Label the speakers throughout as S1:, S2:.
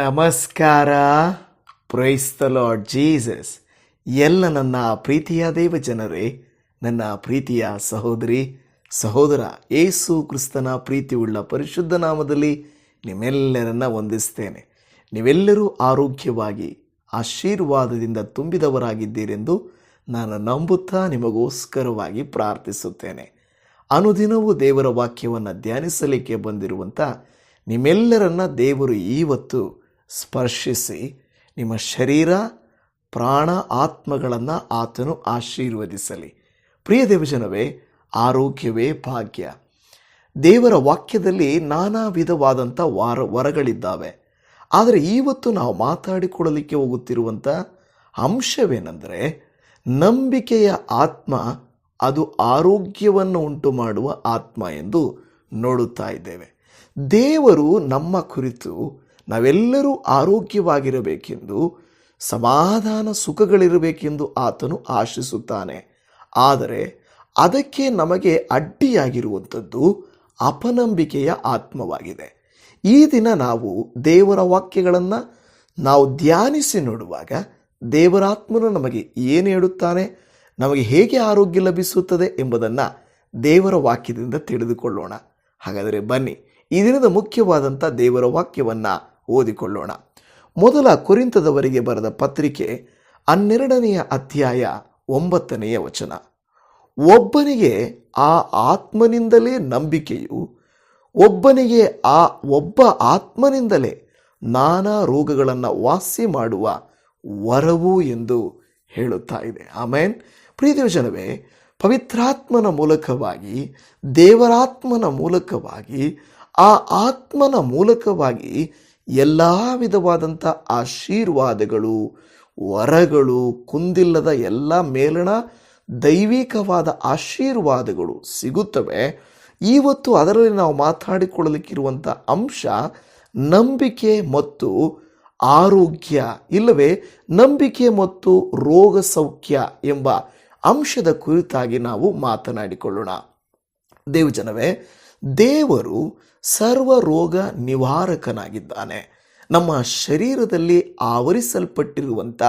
S1: ನಮಸ್ಕಾರ. Praise the lord Jesus ಎಲ್ಲ ನನ್ನ ಪ್ರೀತಿಯ ದೇವ ಜನರೇ, ನನ್ನ ಪ್ರೀತಿಯ ಸಹೋದರಿ, ಸಹೋದರ ಏಸು ಕ್ರಿಸ್ತನ ಪ್ರೀತಿಯುಳ್ಳ ಪರಿಶುದ್ಧ ನಾಮದಲ್ಲಿ ನಿಮ್ಮೆಲ್ಲರನ್ನ ವಂದಿಸ್ತೇನೆ. ನೀವೆಲ್ಲರೂ ಆರೋಗ್ಯವಾಗಿ, ಆಶೀರ್ವಾದದಿಂದ ತುಂಬಿದವರಾಗಿದ್ದೀರೆಂದು ನಾನು ನಂಬುತ್ತಾ ನಿಮಗೋಸ್ಕರವಾಗಿ ಪ್ರಾರ್ಥಿಸುತ್ತೇನೆ. ಅನುದಿನವೂ ದೇವರ ವಾಕ್ಯವನ್ನು ಧ್ಯಾನಿಸಲಿಕ್ಕೆ ಬಂದಿರುವಂಥ ನಿಮ್ಮೆಲ್ಲರನ್ನ ದೇವರು ಇವತ್ತು ಸ್ಪರ್ಶಿಸಿ ನಿಮ್ಮ ಶರೀರ, ಪ್ರಾಣ, ಆತ್ಮಗಳನ್ನು ಆತನು ಆಶೀರ್ವದಿಸಲಿ. ಪ್ರಿಯ ದೇವಜನವೇ, ಆರೋಗ್ಯವೇ ಭಾಗ್ಯ. ದೇವರ ವಾಕ್ಯದಲ್ಲಿ ನಾನಾ ವಿಧವಾದಂಥ ವಾರ, ವರಗಳಿದ್ದಾವೆ. ಆದರೆ ಇವತ್ತು ನಾವು ಮಾತಾಡಿಕೊಳ್ಳಲಿಕ್ಕೆ ಹೋಗುತ್ತಿರುವಂಥ ಅಂಶವೇನೆಂದರೆ, ನಂಬಿಕೆಯ ಆತ್ಮ ಅದು ಆರೋಗ್ಯವನ್ನು ಉಂಟು ಮಾಡುವ ಆತ್ಮ ಎಂದು ನೋಡುತ್ತಾ ಇದ್ದೇವೆ. ದೇವರು ನಮ್ಮ ಕುರಿತು ನಾವೆಲ್ಲರೂ ಆರೋಗ್ಯವಾಗಿರಬೇಕೆಂದು, ಸಮಾಧಾನ ಸುಖಗಳಿರಬೇಕೆಂದು ಆತನು ಆಶಿಸುತ್ತಾನೆ. ಆದರೆ ಅದಕ್ಕೆ ನಮಗೆ ಅಡ್ಡಿಯಾಗಿರುವಂಥದ್ದು ಅಪನಂಬಿಕೆಯ ಆತ್ಮವಾಗಿದೆ. ಈ ದಿನ ನಾವು ದೇವರ ವಾಕ್ಯಗಳನ್ನು ನಾವು ಧ್ಯಾನಿಸಿ ನೋಡುವಾಗ ದೇವರಾತ್ಮನು ನಮಗೆ ಏನು ಹೇಳುತ್ತಾನೆ, ನಮಗೆ ಹೇಗೆ ಆರೋಗ್ಯ ಲಭಿಸುತ್ತದೆ ಎಂಬುದನ್ನು ದೇವರ ವಾಕ್ಯದಿಂದ ತಿಳಿದುಕೊಳ್ಳೋಣ. ಹಾಗಾದರೆ ಬನ್ನಿ, ಈ ದಿನದ ಮುಖ್ಯವಾದಂಥ ದೇವರ ವಾಕ್ಯವನ್ನು ಓದಿಕೊಳ್ಳೋಣ. ಮೊದಲ ಕುರಿತದವರಿಗೆ ಬರೆದ ಪತ್ರಿಕೆ ಹನ್ನೆರಡನೆಯ ಅಧ್ಯಾಯ ಒಂಬತ್ತನೆಯ ವಚನ. ಒಬ್ಬನಿಗೆ ಆ ಆತ್ಮನಿಂದಲೇ ನಂಬಿಕೆಯು, ಒಬ್ಬನಿಗೆ ಆ ಒಬ್ಬ ಆತ್ಮನಿಂದಲೇ ನಾನಾ ರೋಗಗಳನ್ನು ವಾಸಿ ಮಾಡುವ ವರವು ಎಂದು ಹೇಳುತ್ತಾ ಇದೆ. ಆಮೇನ್. ಪ್ರೀತಿಯ ಜನವೇ, ಪವಿತ್ರಾತ್ಮನ ಮೂಲಕವಾಗಿ, ದೇವರಾತ್ಮನ ಮೂಲಕವಾಗಿ, ಆ ಆತ್ಮನ ಮೂಲಕವಾಗಿ ಎಲ್ಲ ವಿಧವಾದಂಥ ಆಶೀರ್ವಾದಗಳು, ವರಗಳು, ಕುಂದಿಲ್ಲದ ಎಲ್ಲ ಮೇಲಣ ದೈವಿಕವಾದ ಆಶೀರ್ವಾದಗಳು ಸಿಗುತ್ತವೆ. ಇವತ್ತು ಅದರಲ್ಲಿ ನಾವು ಮಾತಾಡಿಕೊಳ್ಳಲಿಕ್ಕಿರುವಂಥ ಅಂಶ ನಂಬಿಕೆ ಮತ್ತು ಆರೋಗ್ಯ. ಇಲ್ಲವೇ, ನಂಬಿಕೆ ಮತ್ತು ರೋಗ ಸೌಖ್ಯ ಎಂಬ ಅಂಶದ ಕುರಿತಾಗಿ ನಾವು ಮಾತನಾಡಿಕೊಳ್ಳೋಣ. ದೇವಜನವೇ, ದೇವರು ಸರ್ವ ರೋಗ ನಿವಾರಕನಾಗಿದ್ದಾನೆ ನಮ್ಮ ಶರೀರದಲ್ಲಿ ಆವರಿಸಲ್ಪಟ್ಟಿರುವಂಥ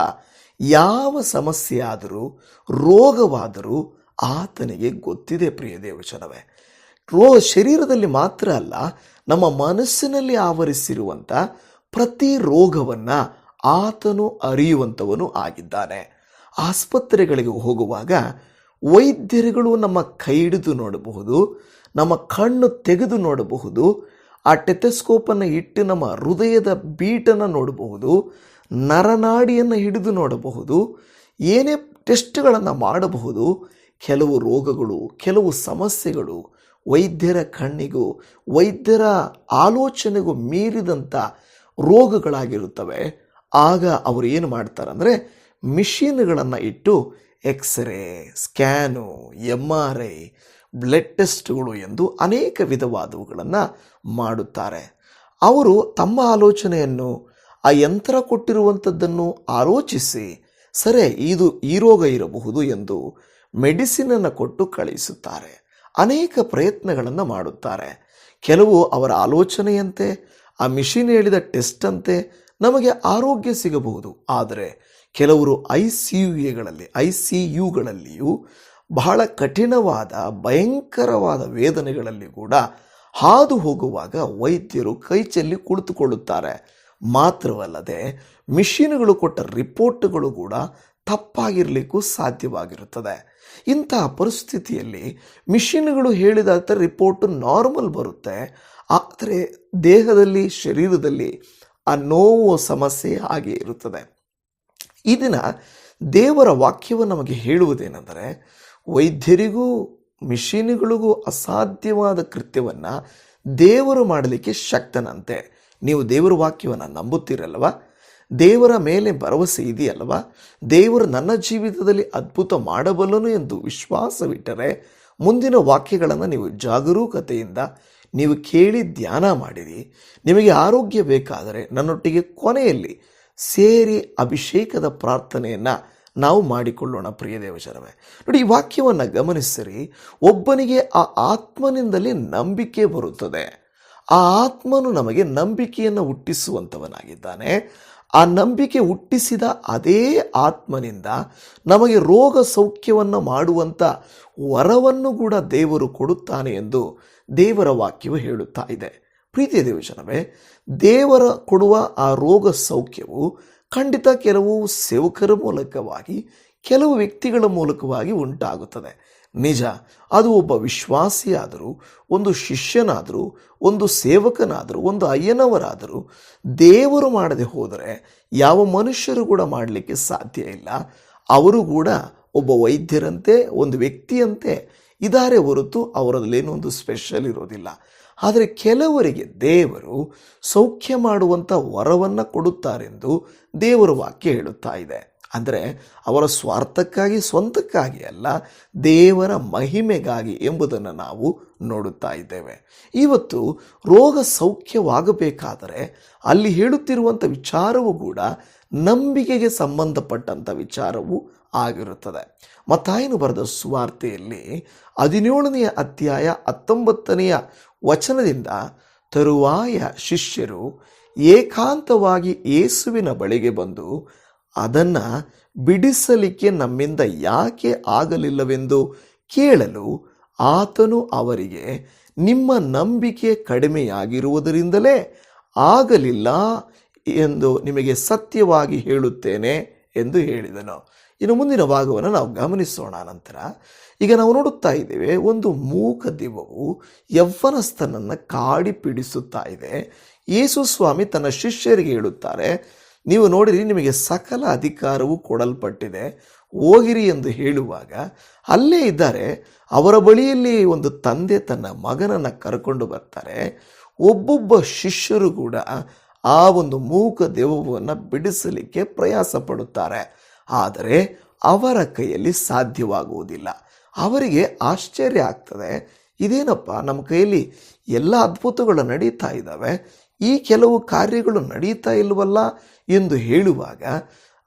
S1: ಯಾವ ಸಮಸ್ಯೆ ಆದರೂ ರೋಗವಾದರೂ ಆತನಿಗೆ ಗೊತ್ತಿದೆ ಪ್ರಿಯ ದೇವಚನವೇ ರೋ, ಶರೀರದಲ್ಲಿ ಮಾತ್ರ ಅಲ್ಲ, ನಮ್ಮ ಮನಸ್ಸಿನಲ್ಲಿ ಆವರಿಸಿರುವಂಥ ಪ್ರತಿ ರೋಗವನ್ನು ಆತನು ಅರಿಯುವಂಥವನು ಆಗಿದ್ದಾನೆ. ಆಸ್ಪತ್ರೆಗಳಿಗೆ ಹೋಗುವಾಗ ವೈದ್ಯರುಗಳು ನಮ್ಮ ಕೈ ಹಿಡಿದು ನೋಡಬಹುದು. ನಮ್ಮ ಕಣ್ಣು ತೆಗೆದು ನೋಡಬಹುದು, ಆ ಟೆಥೆಸ್ಕೋಪನ್ನು ಇಟ್ಟು ನಮ್ಮ ಹೃದಯದ ಬೀಟನ್ನು ನೋಡಬಹುದು, ನರನಾಡಿಯನ್ನು ಹಿಡಿದು ನೋಡಬಹುದು, ಏನೇ ಟೆಸ್ಟ್ಗಳನ್ನು ಮಾಡಬಹುದು, ಕೆಲವು ರೋಗಗಳು, ಕೆಲವು ಸಮಸ್ಯೆಗಳು ವೈದ್ಯರ ಕಣ್ಣಿಗೂ, ವೈದ್ಯರ ಆಲೋಚನೆಗೂ ಮೀರಿದಂಥ ರೋಗಗಳಾಗಿರುತ್ತವೆ. ಆಗ ಅವರು ಏನು ಮಾಡ್ತಾರಂದರೆ ಮಿಷಿನ್ಗಳನ್ನು ಇಟ್ಟು x ray, scan M R I blood ಟೆಸ್ಟ್ಗಳು ಎಂದು ಅನೇಕ ವಿಧವಾದವುಗಳನ್ನು ಮಾಡುತ್ತಾರೆ. ಅವರು ತಮ್ಮ ಆಲೋಚನೆಯನ್ನು, ಆ ಯಂತ್ರ ಕೊಟ್ಟಿರುವಂಥದ್ದನ್ನು ಆಲೋಚಿಸಿ, ಸರಿ ಇದು ಈ ರೋಗ ಇರಬಹುದು ಎಂದು ಮೆಡಿಸಿನನ್ನು ಕೊಟ್ಟು ಕಳಿಸುತ್ತಾರೆ. ಅನೇಕ ಪ್ರಯತ್ನಗಳನ್ನು ಮಾಡುತ್ತಾರೆ. ಕೆಲವು ಅವರ ಆಲೋಚನೆಯಂತೆ, ಆ ಮಿಷಿನ್ ಹೇಳಿದ ಟೆಸ್ಟ್ ಅಂತೆ ನಮಗೆ ಆರೋಗ್ಯ ಸಿಗಬಹುದು. ಆದರೆ ಕೆಲವರು ಐ ಸಿ ಯು ಎಗಳಲ್ಲಿ, ಐ ಸಿ ಯುಗಳಲ್ಲಿಯೂ ಬಹಳ ಕಠಿಣವಾದ, ಭಯಂಕರವಾದ ವೇದನೆಗಳಲ್ಲಿ ಕೂಡ ಹಾದು ಹೋಗುವಾಗ ವೈದ್ಯರು ಕೈಚೆಲ್ಲಿ ಕುಳಿತುಕೊಳ್ಳುತ್ತಾರೆ. ಮಾತ್ರವಲ್ಲದೆ, ಮಿಷಿನ್ಗಳು ಕೊಟ್ಟ ರಿಪೋರ್ಟ್ಗಳು ಕೂಡ ತಪ್ಪಾಗಿರಲಿಕ್ಕೂ ಸಾಧ್ಯವಾಗಿರುತ್ತದೆ. ಇಂತಹ ಪರಿಸ್ಥಿತಿಯಲ್ಲಿ ಮಿಷಿನ್ಗಳು ಹೇಳಿದ ರಿಪೋರ್ಟ್ ನಾರ್ಮಲ್ ಬರುತ್ತೆ. ಆದರೆ ದೇಹದಲ್ಲಿ, ಶರೀರದಲ್ಲಿ ಆ ನೋವು, ಸಮಸ್ಯೆ ಹಾಗೆ ಇರುತ್ತದೆ. ಈ ದೇವರ ವಾಕ್ಯವು ನಮಗೆ ಹೇಳುವುದೇನೆಂದರೆ ವೈದ್ಯರಿಗೂ, ಮಿಷಿನ್ಗಳಿಗೂ ಅಸಾಧ್ಯವಾದ ಕೃತ್ಯವನ್ನು ದೇವರು ಮಾಡಲಿಕ್ಕೆ ಶಕ್ತನಂತೆ. ನೀವು ದೇವರ ವಾಕ್ಯವನ್ನು ನಂಬುತ್ತೀರಲ್ವ? ದೇವರ ಮೇಲೆ ಭರವಸೆ ಇದೆಯಲ್ವ? ದೇವರು ನನ್ನ ಜೀವಿತದಲ್ಲಿ ಅದ್ಭುತ ಮಾಡಬಲ್ಲನು ಎಂದು ವಿಶ್ವಾಸವಿಟ್ಟರೆ ಮುಂದಿನ ವಾಕ್ಯಗಳನ್ನು ನೀವು ಜಾಗರೂಕತೆಯಿಂದ ನೀವು ಕೇಳಿ ಧ್ಯಾನ ಮಾಡಿರಿ. ನಿಮಗೆ ಆರೋಗ್ಯ ಬೇಕಾದರೆ ನನ್ನೊಟ್ಟಿಗೆ ಕೊನೆಯಲ್ಲಿ ಸೇರಿ ಅಭಿಷೇಕದ ಪ್ರಾರ್ಥನೆಯನ್ನು ನಾವು ಮಾಡಿಕೊಳ್ಳೋಣ ಪ್ರಿಯ ದೇವಜನವೇ ನೋಡಿ, ಈ ವಾಕ್ಯವನ್ನು ಗಮನಿಸಿರಿ. ಒಬ್ಬನಿಗೆ ಆ ಆತ್ಮನಿಂದಲೇ ನಂಬಿಕೆ ಬರುತ್ತದೆ. ಆ ಆತ್ಮನು ನಮಗೆ ನಂಬಿಕೆಯನ್ನು ಹುಟ್ಟಿಸುವಂಥವನಾಗಿದ್ದಾನೆ ಆ ನಂಬಿಕೆ ಹುಟ್ಟಿಸಿದ ಅದೇ ಆತ್ಮನಿಂದ ನಮಗೆ ರೋಗ ಸೌಖ್ಯವನ್ನು ಮಾಡುವಂಥ ವರವನ್ನು ಕೂಡ ದೇವರು ಕೊಡುತ್ತಾನೆ ಎಂದು ದೇವರ ವಾಕ್ಯವು ಹೇಳುತ್ತಾ ಇದೆ. ಪ್ರೀತಿಯ ದೇವಜನವೇ ದೇವರ ಕೊಡುವ ಆ ರೋಗ ಸೌಖ್ಯವು ಖಂಡಿತ ಕೆಲವು ಸೇವಕರ ಮೂಲಕವಾಗಿ, ಕೆಲವು ವ್ಯಕ್ತಿಗಳ ಮೂಲಕವಾಗಿ ಉಂಟಾಗುತ್ತದೆ. ನಿಜ, ಅದು ಒಬ್ಬ ವಿಶ್ವಾಸಿಯಾದರೂ, ಒಂದು ಶಿಷ್ಯನಾದರೂ, ಒಂದು ಸೇವಕನಾದರೂ, ಒಂದು ಅಯ್ಯನವರಾದರೂ, ದೇವರು ಮಾಡದೆ ಹೋದರೆ ಯಾವ ಮನುಷ್ಯರು ಕೂಡ ಮಾಡಲಿಕ್ಕೆ ಸಾಧ್ಯ ಇಲ್ಲ. ಅವರು ಕೂಡ ಒಬ್ಬ ವೈದ್ಯರಂತೆ, ಒಂದು ವ್ಯಕ್ತಿಯಂತೆ ಇದ್ದಾರೆ ಹೊರತು ಅವರಲ್ಲಿ ಒಂದು ಸ್ಪೆಷಲ್ ಇರೋದಿಲ್ಲ. ಆದರೆ ಕೆಲವರಿಗೆ ದೇವರು ಸೌಖ್ಯ ಮಾಡುವಂಥ ವರವನ್ನು ಕೊಡುತ್ತಾರೆಂದು ದೇವರ ವಾಕ್ಯ ಹೇಳುತ್ತಾ ಇದೆ. ಅಂದರೆ ಅವರ ಸ್ವಾರ್ಥಕ್ಕಾಗಿ, ಸ್ವಂತಕ್ಕಾಗಿ ಅಲ್ಲ, ದೇವರ ಮಹಿಮೆಗಾಗಿ ಎಂಬುದನ್ನು ನಾವು ನೋಡುತ್ತಾ ಇದ್ದೇವೆ. ಇವತ್ತು ರೋಗ ಸೌಖ್ಯವಾಗಬೇಕಾದರೆ ಅಲ್ಲಿ ಹೇಳುತ್ತಿರುವಂಥ ವಿಚಾರವೂ ಕೂಡ ನಂಬಿಕೆಗೆ ಸಂಬಂಧಪಟ್ಟಂಥ ವಿಚಾರವೂ ಆಗಿರುತ್ತದೆ. ಮತ್ತಾಯನು ಬರೆದ ಸುವಾರ್ತೆಯಲ್ಲಿ ಹದಿನೇಳನೆಯ ಅಧ್ಯಾಯ ಹತ್ತೊಂಬತ್ತನೆಯ ವಚನದಿಂದ ತರುವಾಯ ಶಿಷ್ಯರು ಏಕಾಂತವಾಗಿ ಯೇಸುವಿನ ಬಳಿಗೆ ಬಂದು, ಅದನ್ನು ಬಿಡಿಸಲಿಕ್ಕೆ ನಮ್ಮಿಂದ ಯಾಕೆ ಆಗಲಿಲ್ಲವೆಂದು ಕೇಳಲು ಆತನು ಅವರಿಗೆ, ನಿಮ್ಮ ನಂಬಿಕೆ ಕಡಿಮೆಯಾಗಿರುವುದರಿಂದಲೇ ಆಗಲಿಲ್ಲ ಎಂದು ನಿಮಗೆ ಸತ್ಯವಾಗಿ ಹೇಳುತ್ತೇನೆ ಎಂದು ಹೇಳಿದನು. ಇನ್ನು ಮುಂದಿನ ಭಾಗವನ್ನು ನಾವು ಗಮನಿಸೋಣ ನಂತರ. ಈಗ ನಾವು ನೋಡುತ್ತಾ ಇದ್ದೇವೆ, ಒಂದು ಮೂಕ ದಿವವು ಯವ್ವನಸ್ಥನನ್ನು ಕಾಡಿ ಪೀಡಿಸುತ್ತಾ ಇದೆ. ಯೇಸು ಸ್ವಾಮಿ ತನ್ನ ಶಿಷ್ಯರಿಗೆ ಹೇಳುತ್ತಾರೆ, ನೀವು ನೋಡಿರಿ, ನಿಮಗೆ ಸಕಲ ಅಧಿಕಾರವು ಕೊಡಲ್ಪಟ್ಟಿದೆ. ಹೋಗಿರಿ ಎಂದು ಹೇಳುವಾಗ ಅಲ್ಲೇ ಇದ್ದಾರೆ. ಅವರ ಬಳಿಯಲ್ಲಿ ಒಂದು ತಂದೆ ತನ್ನ ಮಗನನ್ನು ಕರ್ಕೊಂಡು ಬರ್ತಾರೆ. ಒಬ್ಬೊಬ್ಬ ಶಿಷ್ಯರು ಕೂಡ ಆ ಒಂದು ಮೂಕ ದೆವ್ವವನ್ನು ಬಿಡಿಸಲಿಕ್ಕೆ ಪ್ರಯಾಸ ಪಡುತ್ತಾರೆ ಆದರೆ ಅವರ ಕೈಯಲ್ಲಿ ಸಾಧ್ಯವಾಗುವುದಿಲ್ಲ. ಅವರಿಗೆ ಆಶ್ಚರ್ಯ ಆಗ್ತದೆ. ಇದೇನಪ್ಪ, ನಮ್ಮ ಕೈಯಲ್ಲಿ ಎಲ್ಲ ಅದ್ಭುತಗಳು ನಡೀತಾ ಇದ್ದಾವೆ. ಈ ಕೆಲವು ಕಾರ್ಯಗಳು ನಡೀತಾ ಇಲ್ವಲ್ಲ ಎಂದು ಹೇಳುವಾಗ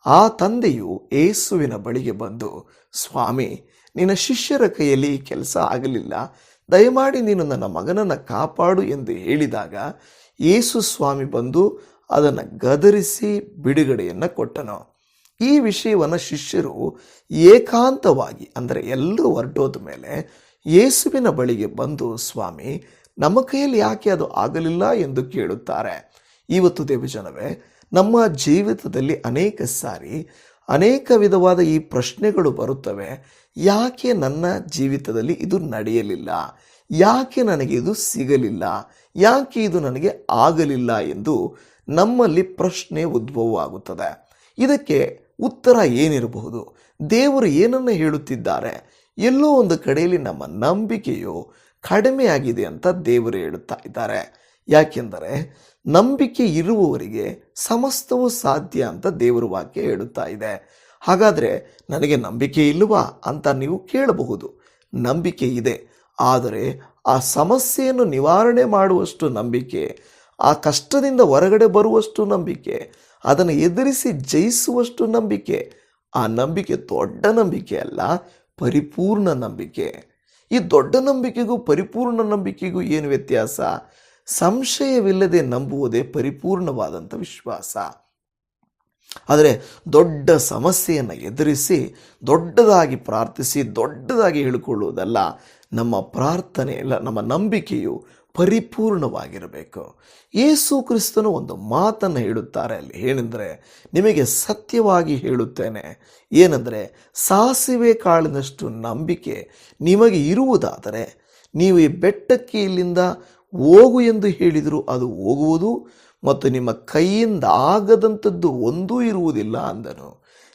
S1: ಆ ತಂದೆಯು ಏಸುವಿನ ಬಳಿಗೆ ಬಂದು, ಸ್ವಾಮಿ, ನಿನ್ನ ಶಿಷ್ಯರ ಕೈಯಲ್ಲಿ ಈ ಕೆಲಸ ಆಗಲಿಲ್ಲ. ದಯಮಾಡಿ ನೀನು ನನ್ನ ಮಗನನ್ನು ಕಾಪಾಡು ಎಂದು ಹೇಳಿದಾಗ ಯೇಸು ಸ್ವಾಮಿ ಬಂದು ಅದನ್ನು ಗದರಿಸಿ ಬಿಡುಗಡೆಯನ್ನು ಕೊಟ್ಟನು. ಈ ವಿಷಯವನ್ನು ಶಿಷ್ಯರು ಏಕಾಂತವಾಗಿ, ಅಂದರೆ ಎಲ್ಲರೂ ಹೊರಟೋದ ಮೇಲೆ ಯೇಸುವಿನ ಬಳಿಗೆ ಬಂದು, ಸ್ವಾಮಿ, ನಮ್ಮ ಕೈಯಲ್ಲಿ ಯಾಕೆ ಅದು ಆಗಲಿಲ್ಲ ಎಂದು ಕೇಳುತ್ತಾರೆ. ಇವತ್ತು ದೇವಜನವೇ, ನಮ್ಮ ಜೀವಿತದಲ್ಲಿ ಅನೇಕ ಸಾರಿ ಅನೇಕ ವಿಧವಾದ ಈ ಪ್ರಶ್ನೆಗಳು ಬರುತ್ತವೆ. ಯಾಕೆ ನನ್ನ ಜೀವಿತದಲ್ಲಿ ಇದು ನಡೆಯಲಿಲ್ಲ? ಯಾಕೆ ನನಗೆ ಇದು ಸಿಗಲಿಲ್ಲ? ಯಾಕೆ ಇದು ನನಗೆ ಆಗಲಿಲ್ಲ? ಎಂದು ನಮ್ಮಲ್ಲಿ ಪ್ರಶ್ನೆ ಉದ್ಭವವಾಗುತ್ತದೆ. ಇದಕ್ಕೆ ಉತ್ತರ ಏನಿರಬಹುದು? ದೇವರು ಏನನ್ನು ಹೇಳುತ್ತಿದ್ದಾರೆ? ಎಲ್ಲೋ ಒಂದು ಕಡೆಯಲ್ಲಿ ನಮ್ಮ ನಂಬಿಕೆಯು ಕಡಿಮೆಯಾಗಿದೆ ಅಂತ ದೇವರು ಹೇಳುತ್ತಾ ಇದ್ದಾರೆ. ಯಾಕೆಂದರೆ ನಂಬಿಕೆ ಇರುವವರಿಗೆ ಸಮಸ್ತವೂ ಸಾಧ್ಯ ಅಂತ ದೇವರು ವಾಕ್ಯ ಹೇಳುತ್ತಾ ಇದೆ. ಹಾಗಾದರೆ ನನಗೆ ನಂಬಿಕೆ ಇಲ್ಲವಾ ಅಂತ ನೀವು ಕೇಳಬಹುದು. ನಂಬಿಕೆ ಇದೆ. ಆದರೆ ಆ ಸಮಸ್ಯೆಯನ್ನು ನಿವಾರಣೆ ಮಾಡುವಷ್ಟು ನಂಬಿಕೆ, ಆ ಕಷ್ಟದಿಂದ ಹೊರಗಡೆ ಬರುವಷ್ಟು ನಂಬಿಕೆ ಅದನ್ನು ಎದುರಿಸಿ ಜಯಿಸುವಷ್ಟು ನಂಬಿಕೆ, ಆ ನಂಬಿಕೆ ದೊಡ್ಡ ನಂಬಿಕೆ ಅಲ್ಲ, ಪರಿಪೂರ್ಣ ನಂಬಿಕೆ. ಈ ದೊಡ್ಡ ನಂಬಿಕೆಗೂ ಪರಿಪೂರ್ಣ ನಂಬಿಕೆಗೂ ಏನು ವ್ಯತ್ಯಾಸ? ಸಂಶಯವಿಲ್ಲದೆ ನಂಬುವುದೇ ಪರಿಪೂರ್ಣವಾದಂಥ ವಿಶ್ವಾಸ. ಆದರೆ ದೊಡ್ಡ ಸಮಸ್ಯೆಯನ್ನು ಎದುರಿಸಿ, ದೊಡ್ಡದಾಗಿ ಪ್ರಾರ್ಥಿಸಿ, ದೊಡ್ಡದಾಗಿ ಹೇಳಿಕೊಳ್ಳುವುದಲ್ಲ, ನಮ್ಮ ಪ್ರಾರ್ಥನೆ ಇಲ್ಲ ನಮ್ಮ ನಂಬಿಕೆಯು ಪರಿಪೂರ್ಣವಾಗಿರಬೇಕು. ಯೇಸು ಕ್ರಿಸ್ತನು ಒಂದು ಮಾತನ್ನು ಹೇಳುತ್ತಾರೆ ಅಲ್ಲಿ. ಏನೆಂದರೆ, ನಿಮಗೆ ಸತ್ಯವಾಗಿ ಹೇಳುತ್ತೇನೆ. ಏನೆಂದರೆ, ಸಾಸಿವೆ ಕಾಳಿನಷ್ಟು ನಂಬಿಕೆ ನಿಮಗೆ ಇರುವುದಾದರೆ, ನೀವು ಈ ಬೆಟ್ಟಕ್ಕೆ ಇಲ್ಲಿಂದ ಹೋಗು ಎಂದು ಹೇಳಿದರೂ ಅದು ಹೋಗುವುದು ಮತ್ತು ನಿಮ್ಮ ಕೈಯಿಂದ ಆಗದಂಥದ್ದು ಒಂದೂ ಇರುವುದಿಲ್ಲ ಅಂದನು.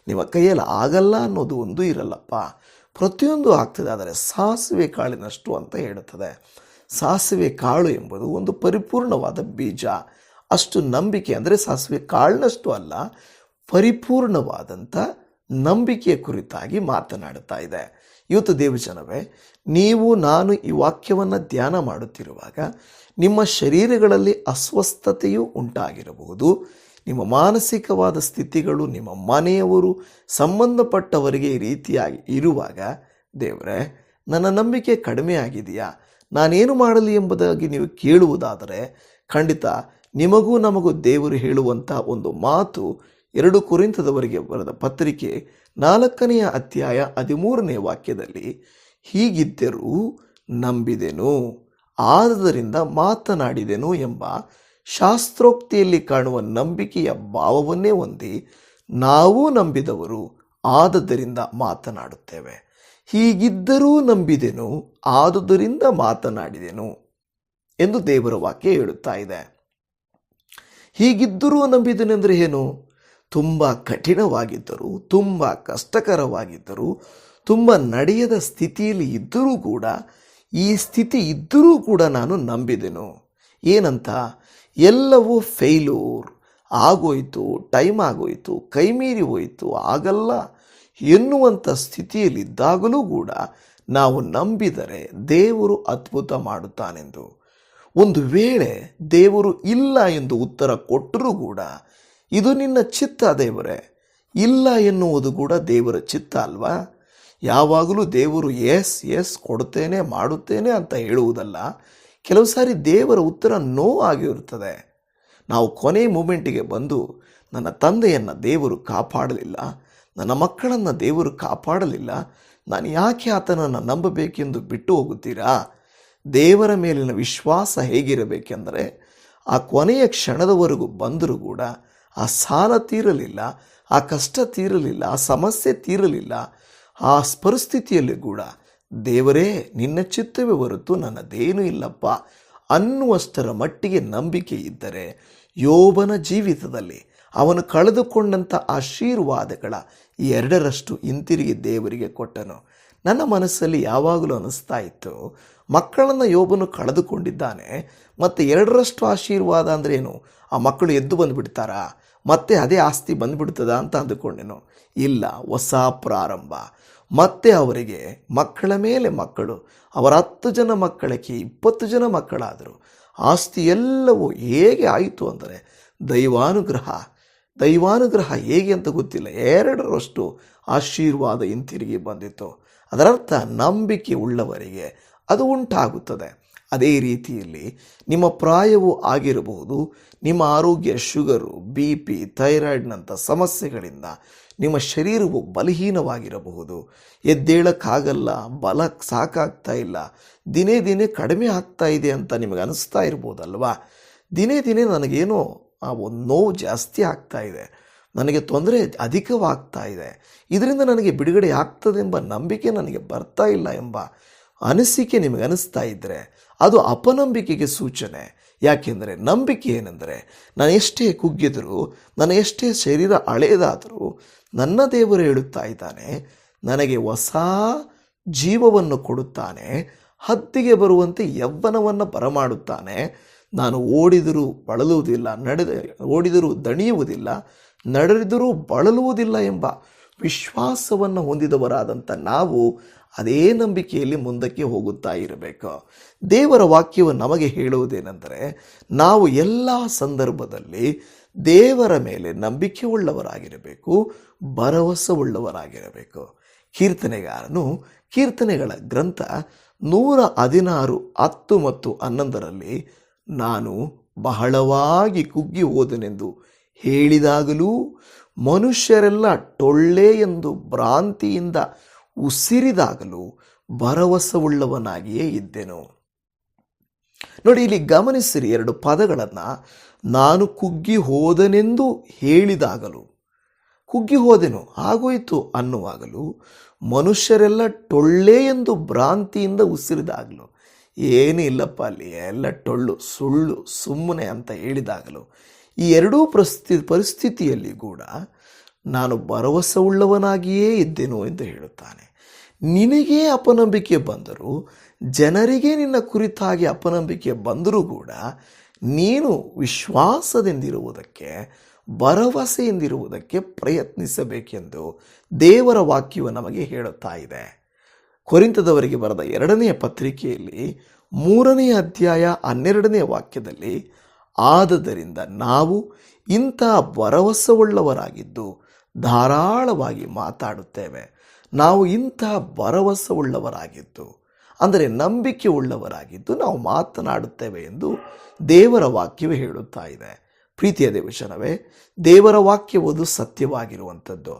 S1: ನಿಮ್ಮ ಕೈಯಲ್ಲಿ ಆಗಲ್ಲ ಅನ್ನೋದು ಒಂದೂ ಇರಲ್ಲಪ್ಪ. ಪ್ರತಿಯೊಂದು ಆಗ್ತದೆ, ಆದರೆ ಸಾಸಿವೆ ಕಾಳಿನಷ್ಟು ಅಂತ ಹೇಳುತ್ತದೆ. ಸಾಸಿವೆ ಕಾಳು ಎಂಬುದು ಒಂದು ಪರಿಪೂರ್ಣವಾದ ಬೀಜ. ಅಷ್ಟು ನಂಬಿಕೆ ಅಂದರೆ ಸಾಸಿವೆ ಕಾಳಿನಷ್ಟು ಅಲ್ಲ ಪರಿಪೂರ್ಣವಾದಂಥ ನಂಬಿಕೆಯ ಕುರಿತಾಗಿ ಮಾತನಾಡುತ್ತಾ ಇದೆ. ಇವತ್ತು ದೇವಜನವೇ, ನೀವು, ನಾನು ಈ ವಾಕ್ಯವನ್ನು ಧ್ಯಾನ ಮಾಡುತ್ತಿರುವಾಗ ನಿಮ್ಮ ಶರೀರಗಳಲ್ಲಿ ಅಸ್ವಸ್ಥತೆಯು ಉಂಟಾಗಿರಬಹುದು. ನಿಮ್ಮ ಮಾನಸಿಕವಾದ ಸ್ಥಿತಿಗಳು ನಿಮ್ಮ ಮನೆಯವರು ಸಂಬಂಧಪಟ್ಟವರಿಗೆ ರೀತಿಯಾಗಿ ಇರುವಾಗ, ದೇವರೇ, ನನ್ನ ನಂಬಿಕೆ ಕಡಿಮೆ ಆಗಿದೆಯಾ ನಾನೇನು ಮಾಡಲಿ ಎಂಬುದಾಗಿ ನೀವು ಕೇಳುವುದಾದರೆ ಖಂಡಿತ ನಿಮಗೂ ನಮಗೂ ದೇವರು ಹೇಳುವಂಥ ಒಂದು ಮಾತು ಎರಡು ಕುರಿತದವರಿಗೆ ಬರೆದ ಪತ್ರಿಕೆ ನಾಲ್ಕನೆಯ ಅಧ್ಯಾಯ ಹದಿಮೂರನೇ ವಾಕ್ಯದಲ್ಲಿ, ಹೀಗಿದ್ದರೂ ನಂಬಿದೆನು, ಆದ್ದರಿಂದ ಮಾತನಾಡಿದೆನು ಎಂಬ ಶಾಸ್ತ್ರೋಕ್ತಿಯಲ್ಲಿ ಕಾಣುವ ನಂಬಿಕೆಯ ಭಾವವನ್ನೇ ಹೊಂದಿ ನಾವು ನಂಬಿದವರು, ಆದದರಿಂದ ಮಾತನಾಡುತ್ತೇವೆ. ಹೀಗಿದ್ದರೂ ನಂಬಿದೆನು, ಆದುದರಿಂದ ಮಾತನಾಡಿದೆನು ಎಂದು ದೇವರ ವಾಕ್ಯ ಹೇಳುತ್ತಾ ಇದೆ. ಹೀಗಿದ್ದರೂ ನಂಬಿದನೆಂದರೆ ಏನು? ತುಂಬ ಕಠಿಣವಾಗಿದ್ದರೂ, ತುಂಬ ಕಷ್ಟಕರವಾಗಿದ್ದರೂ, ತುಂಬ ನಡೆಯದ ಸ್ಥಿತಿಯಲ್ಲಿ ಇದ್ದರೂ ಕೂಡ, ಈ ಸ್ಥಿತಿ ಇದ್ದರೂ ಕೂಡ ನಾನು ನಂಬಿದೆನು. ಏನಂತ? ಎಲ್ಲವೂ ಫೇಲ್ಯೂರ್ ಆಗೋಯ್ತು ಟೈಮ್ ಆಗೋಯ್ತು, ಕೈಮೀರಿ ಹೋಯಿತು, ಆಗಲ್ಲ. ಎನ್ನುವಂಥ ಸ್ಥಿತಿಯಲ್ಲಿದ್ದಾಗಲೂ ಕೂಡ ನಾವು ನಂಬಿದರೆ ದೇವರು ಅದ್ಭುತ ಮಾಡುತ್ತಾನೆಂದು. ಒಂದು ವೇಳೆ ದೇವರು ಇಲ್ಲ ಎಂದು ಉತ್ತರ ಕೊಟ್ಟರೂ ಕೂಡ, ಇದು ನಿನ್ನ ಚಿತ್ತ ದೇವರೇ, ಇಲ್ಲ ಎನ್ನುವುದು ಕೂಡ ದೇವರ ಚಿತ್ತ ಅಲ್ವಾ? ಯಾವಾಗಲೂ ದೇವರು ಎಸ್ ಎಸ್ ಕೊಡ್ತೇನೆ, ಮಾಡುತ್ತೇನೆ ಅಂತ ಹೇಳುವುದಲ್ಲ, ಕೆಲವು ಸಾರಿ ದೇವರ ಉತ್ತರ ನೋ ಆಗಿರುತ್ತದೆ. ನಾವು ಕೊನೆ ಮೂಮೆಂಟಿಗೆ ಬಂದು ನನ್ನ ತಂದೆಯನ್ನು ದೇವರು ಕಾಪಾಡಲಿಲ್ಲ. ನನ್ನ ಮಕ್ಕಳನ್ನು ದೇವರು ಕಾಪಾಡಲಿಲ್ಲ. ನಾನು ಯಾಕೆ ಆತನನ್ನು ನಂಬಬೇಕೆಂದು ಬಿಟ್ಟು ಹೋಗುತ್ತೀರಾ? ದೇವರ ಮೇಲಿನ ವಿಶ್ವಾಸ ಹೇಗಿರಬೇಕೆಂದರೆ, ಆ ಕೊನೆಯ ಕ್ಷಣದವರೆಗೂ ಬಂದರೂ ಕೂಡ ಆ ಸಾಲ ತೀರಲಿಲ್ಲ, ಆ ಕಷ್ಟ ತೀರಲಿಲ್ಲ, ಆ ಸಮಸ್ಯೆ ತೀರಲಿಲ್ಲ, ಆ ಪರಿಸ್ಥಿತಿಯಲ್ಲಿ ಕೂಡ ದೇವರೇ, ನಿನ್ನ ಚಿತ್ತವೇ ಹೊರತು ನನ್ನದೇನೂ ಇಲ್ಲಪ್ಪ ಅನ್ನುವಷ್ಟರ ಮಟ್ಟಿಗೆ ನಂಬಿಕೆ ಇದ್ದರೆ ಯೋಬನ ಜೀವಿತದಲ್ಲಿ ಅವನು ಕಳೆದುಕೊಂಡಂಥ ಆಶೀರ್ವಾದಗಳ ಎರಡರಷ್ಟು ಹಿಂತಿರುಗಿ ದೇವರಿಗೆ ಕೊಟ್ಟನು. ನನ್ನ ಮನಸ್ಸಲ್ಲಿ ಯಾವಾಗಲೂ ಅನಿಸ್ತಾ ಇತ್ತು, ಮಕ್ಕಳನ್ನು ಯೋಬನು ಕಳೆದುಕೊಂಡಿದ್ದಾನೆ, ಮತ್ತು ಎರಡರಷ್ಟು ಆಶೀರ್ವಾದ ಅಂದ್ರೆ ಏನು? ಆ ಮಕ್ಕಳು ಎದ್ದು ಬಂದುಬಿಡ್ತಾರಾ? ಮತ್ತೆ ಅದೇ ಆಸ್ತಿ ಬಂದುಬಿಡ್ತದ ಅಂತ ಅಂದುಕೊಂಡೆನು. ಇಲ್ಲ, ಹೊಸ ಪ್ರಾರಂಭ. ಮತ್ತೆ ಅವರಿಗೆ ಮಕ್ಕಳ ಮೇಲೆ ಮಕ್ಕಳು, ಅವರ ಹತ್ತು ಜನ ಮಕ್ಕಳಕ್ಕೆ ಇಪ್ಪತ್ತು ಜನ ಮಕ್ಕಳಾದರು. ಆಸ್ತಿ ಎಲ್ಲವೂ ಹೇಗೆ ಆಯಿತು ಅಂದರೆ ದೈವಾನುಗ್ರಹ ದೈವಾನುಗ್ರಹ ಹೇಗೆ ಅಂತ ಗೊತ್ತಿಲ್ಲ. ಎರಡರಷ್ಟು ಆಶೀರ್ವಾದ ಹಿಂತಿರುಗಿ ಬಂದಿತ್ತು. ಅದರರ್ಥ ನಂಬಿಕೆ ಉಳ್ಳವರಿಗೆ ಅದು ಉಂಟಾಗುತ್ತದೆ. ಅದೇ ರೀತಿಯಲ್ಲಿ ನಿಮ್ಮ ಪ್ರಾಯವು ಆಗಿರಬಹುದು. ನಿಮ್ಮ ಆರೋಗ್ಯ, ಶುಗರು, ಬಿ ಪಿ ಥೈರಾಯ್ಡ್ನಂಥ ಸಮಸ್ಯೆಗಳಿಂದ ನಿಮ್ಮ ಶರೀರವು ಬಲಹೀನವಾಗಿರಬಹುದು. ಎದ್ದೇಳಕ್ಕಾಗಲ್ಲ, ಬಲ ಸಾಕಾಗ್ತಾ ಇಲ್ಲ, ದಿನೇ ದಿನೇ ಕಡಿಮೆ ಆಗ್ತಾ ಇದೆ ಅಂತ ನಿಮಗೆ ಅನಿಸ್ತಾ ಇರ್ಬೋದಲ್ವಾ? ದಿನೇ ದಿನೇ ನನಗೇನೋ ಆ ಒಂದು ನೋವು ಜಾಸ್ತಿ ಆಗ್ತಾ ಇದೆ. ನನಗೆ ತೊಂದರೆ ಅಧಿಕವಾಗ್ತಾ ಇದೆ. ಇದರಿಂದ ನನಗೆ ಬಿಡುಗಡೆ ಆಗ್ತದೆ ಎಂಬ ನಂಬಿಕೆ ನನಗೆ ಬರ್ತಾ ಇಲ್ಲ ಎಂಬ ಅನಿಸಿಕೆ ನಿಮಗೆ ಅನಿಸ್ತಾ ಇದ್ದರೆ ಅದು ಅಪನಂಬಿಕೆಗೆ ಸೂಚನೆ. ಯಾಕೆಂದರೆ ನಂಬಿಕೆ ಏನೆಂದರೆ ನಾನು ಎಷ್ಟೇ ಕುಗ್ಗಿದರೂ ನನ್ನ ಎಷ್ಟೇ ಶರೀರ ಹಳೆಯದಾದರೂ ನನ್ನ ದೇವರು ಹೇಳುತ್ತಾ ಇದ್ದಾನೆ, ನನಗೆ ಹೊಸ ಜೀವವನ್ನು ಕೊಡುತ್ತಾನೆ, ಹತ್ತಿಗೆ ಬರುವಂತೆ ಯವ್ವನವನ್ನು ಬರಮಾಡುತ್ತಾನೆ ನಾನು ಓಡಿದರೂ ಬಳಲುವುದಿಲ್ಲ, ನಡೆದ, ಓಡಿದರೂ ದಣಿಯುವುದಿಲ್ಲ, ನಡೆದರೂ ಬಳಲುವುದಿಲ್ಲ ಎಂಬ ವಿಶ್ವಾಸವನ್ನು ಹೊಂದಿದವರಾದಂಥ ನಾವು ಅದೇ ನಂಬಿಕೆಯಲ್ಲಿ ಮುಂದಕ್ಕೆ ಹೋಗುತ್ತಾ ಇರಬೇಕು. ದೇವರ ವಾಕ್ಯವು ನಮಗೆ ಹೇಳುವುದೇನೆಂದರೆ, ನಾವು ಎಲ್ಲ ಸಂದರ್ಭದಲ್ಲಿ ದೇವರ ಮೇಲೆ ನಂಬಿಕೆ ಉಳ್ಳವರಾಗಿರಬೇಕು ಭರವಸೆ ಉಳ್ಳವರಾಗಿರಬೇಕು ಕೀರ್ತನೆಗಾರನು ಕೀರ್ತನೆಗಳ ಗ್ರಂಥ ನೂರ ಹದಿನಾರು, ಹತ್ತು ಮತ್ತು ಹನ್ನೊಂದರಲ್ಲಿ ನಾನು ಬಹಳವಾಗಿ ಕುಗ್ಗಿ ಹೋದನೆಂದು ಹೇಳಿದಾಗಲೂ ಮನುಷ್ಯರೆಲ್ಲ ಟೊಳ್ಳೆ ಎಂದು ಭ್ರಾಂತಿಯಿಂದ ಉಸಿರಿದಾಗಲೂ ಭರವಸವುಳ್ಳವನಾಗಿಯೇ ಇದ್ದೆನು. ನೋಡಿ, ಇಲ್ಲಿ ಗಮನಿಸಿರಿ, ಎರಡು ಪದಗಳನ್ನು ನಾನು ಕುಗ್ಗಿ ಹೋದನೆಂದು ಹೇಳಿದಾಗಲೂ. ಕುಗ್ಗಿ ಹೋದೆನು, ಆಗೋಯಿತು ಅನ್ನುವಾಗಲೂ ಮನುಷ್ಯರೆಲ್ಲ ಟೊಳ್ಳೆ ಎಂದು ಭ್ರಾಂತಿಯಿಂದ ಉಸಿರಿದಾಗಲು. ಏನೂ ಇಲ್ಲಪ್ಪ ಅಲ್ಲಿ ಎಲ್ಲ ಟೊಳ್ಳು, ಸುಳ್ಳು, ಸುಮ್ಮನೆ ಅಂತ ಹೇಳಿದಾಗಲೂ ಈ ಎರಡೂ ಪ್ರಸ್ಥಿ ಪರಿಸ್ಥಿತಿಯಲ್ಲಿ ಕೂಡ ನಾನು ಭರವಸೆ ಉಳ್ಳವನಾಗಿಯೇ ಇದ್ದೆನು ಎಂದು ಹೇಳುತ್ತಾನೆ. ನಿನಗೆ ಅಪನಂಬಿಕೆ ಬಂದರೂ, ಜನರಿಗೆ ನಿನ್ನ ಕುರಿತಾಗಿ ಅಪನಂಬಿಕೆ ಬಂದರೂ ಕೂಡ ನೀನು ವಿಶ್ವಾಸದಿಂದಿರುವುದಕ್ಕೆ, ಭರವಸೆಯಿಂದಿರುವುದಕ್ಕೆ ಪ್ರಯತ್ನಿಸಬೇಕೆಂದು ದೇವರ ವಾಕ್ಯವು ನಮಗೆ ಹೇಳುತ್ತಾ ಇದೆ. ಕೊರಿಂತದವರಿಗೆ ಬರೆದ ಎರಡನೆಯ ಪತ್ರಿಕೆಯಲ್ಲಿ ಮೂರನೆಯ ಅಧ್ಯಾಯ ಹನ್ನೆರಡನೆಯ ವಾಕ್ಯದಲ್ಲಿ, ಆದದರಿಂದ ನಾವು ಇಂಥ ಭರವಸೆವುಳ್ಳವರಾಗಿದ್ದು ಧಾರಾಳವಾಗಿ ಮಾತಾಡುತ್ತೇವೆ. ನಾವು ಇಂಥ ಭರವಸೆವುಳ್ಳವರಾಗಿದ್ದು, ಅಂದರೆ ನಂಬಿಕೆ ಉಳ್ಳವರಾಗಿದ್ದು ನಾವು ಮಾತನಾಡುತ್ತೇವೆ ಎಂದು ದೇವರ ವಾಕ್ಯವೇ ಹೇಳುತ್ತಾ ಇದೆ. ಪ್ರೀತಿಯ ದೇವಶನವೇ ದೇವರ ವಾಕ್ಯವುದು ಸತ್ಯವಾಗಿರುವಂಥದ್ದು.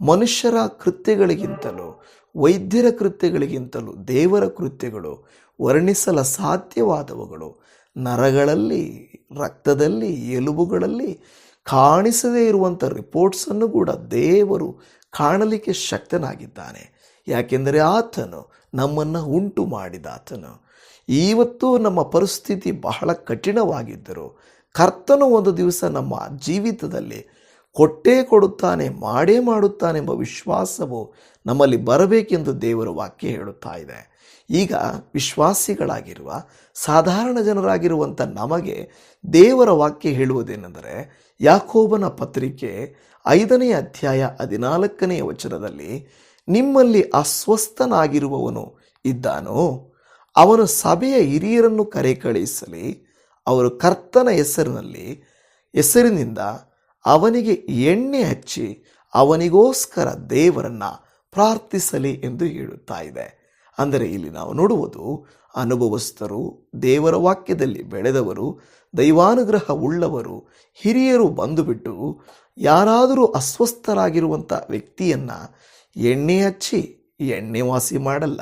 S1: ಮನುಷ್ಯರ ಕೃತ್ಯಗಳಿಗಿಂತಲೂ ವೈದ್ಯರ ಕೃತ್ಯಗಳಿಗಿಂತಲೂ ದೇವರ ಕೃತ್ಯಗಳು ವರ್ಣಿಸಲ ಸಾಧ್ಯವಾದವುಗಳು. ನರಗಳಲ್ಲಿ, ರಕ್ತದಲ್ಲಿ, ಎಲುಬುಗಳಲ್ಲಿ ಕಾಣಿಸದೇ ಇರುವಂಥ ರಿಪೋರ್ಟ್ಸನ್ನು ಕೂಡ ದೇವರು ಕಾಣಲಿಕ್ಕೆ ಶಕ್ತನಾಗಿದ್ದಾನೆ. ಯಾಕೆಂದರೆ ಆತನು ನಮ್ಮನ್ನು ಉಂಟು ಮಾಡಿದ ಆತನು ಇವತ್ತು ನಮ್ಮ ಪರಿಸ್ಥಿತಿ ಬಹಳ ಕಠಿಣವಾಗಿದ್ದರು ಕರ್ತನು ಒಂದು ದಿವಸ ನಮ್ಮ ಜೀವಿತದಲ್ಲಿ ಕೊಟ್ಟೇ ಕೊಡುತ್ತಾನೆ, ಮಾಡೇ ಮಾಡುತ್ತಾನೆಂಬ ವಿಶ್ವಾಸವು ನಮ್ಮಲ್ಲಿ ಬರಬೇಕೆಂದು ದೇವರ ವಾಕ್ಯ ಹೇಳುತ್ತಾ ಇದೆ. ಈಗ ವಿಶ್ವಾಸಿಗಳಾಗಿರುವ, ಸಾಧಾರಣ ಜನರಾಗಿರುವಂಥ ನಮಗೆ ದೇವರ ವಾಕ್ಯ ಹೇಳುವುದೇನೆಂದರೆ, ಯಾಕೋಬನ ಪತ್ರಿಕೆ ಐದನೇ ಅಧ್ಯಾಯ ಹದಿನಾಲ್ಕನೆಯ ವಚನದಲ್ಲಿ, ನಿಮ್ಮಲ್ಲಿ ಅಸ್ವಸ್ಥನಾಗಿರುವವನು ಇದ್ದಾನೋ, ಅವನು ಸಭೆಯ ಹಿರಿಯರನ್ನು ಕರೆ ಕಳುಹಿಸಲಿ ಅವರು ಕರ್ತನ ಹೆಸರಿನಲ್ಲಿ, ಹೆಸರಿನಿಂದ ಅವನಿಗೆ ಎಣ್ಣೆ ಹಚ್ಚಿ ಅವನಿಗೋಸ್ಕರ ದೇವರನ್ನ ಪ್ರಾರ್ಥಿಸಲಿ ಎಂದು ಹೇಳುತ್ತಾ ಇದೆ. ಅಂದರೆ ಇಲ್ಲಿ ನಾವು ನೋಡುವುದು ಅನುಭವಸ್ಥರು, ದೇವರ ವಾಕ್ಯದಲ್ಲಿ ಬೆಳೆದವರು, ದೈವಾನುಗ್ರಹ ಉಳ್ಳವರು, ಹಿರಿಯರು ಬಂದುಬಿಟ್ಟು ಯಾರಾದರೂ ಅಸ್ವಸ್ಥರಾಗಿರುವಂಥ ವ್ಯಕ್ತಿಯನ್ನು ಎಣ್ಣೆ ಹಚ್ಚಿ, ಎಣ್ಣೆ ವಾಸಿ ಮಾಡಲ್ಲ,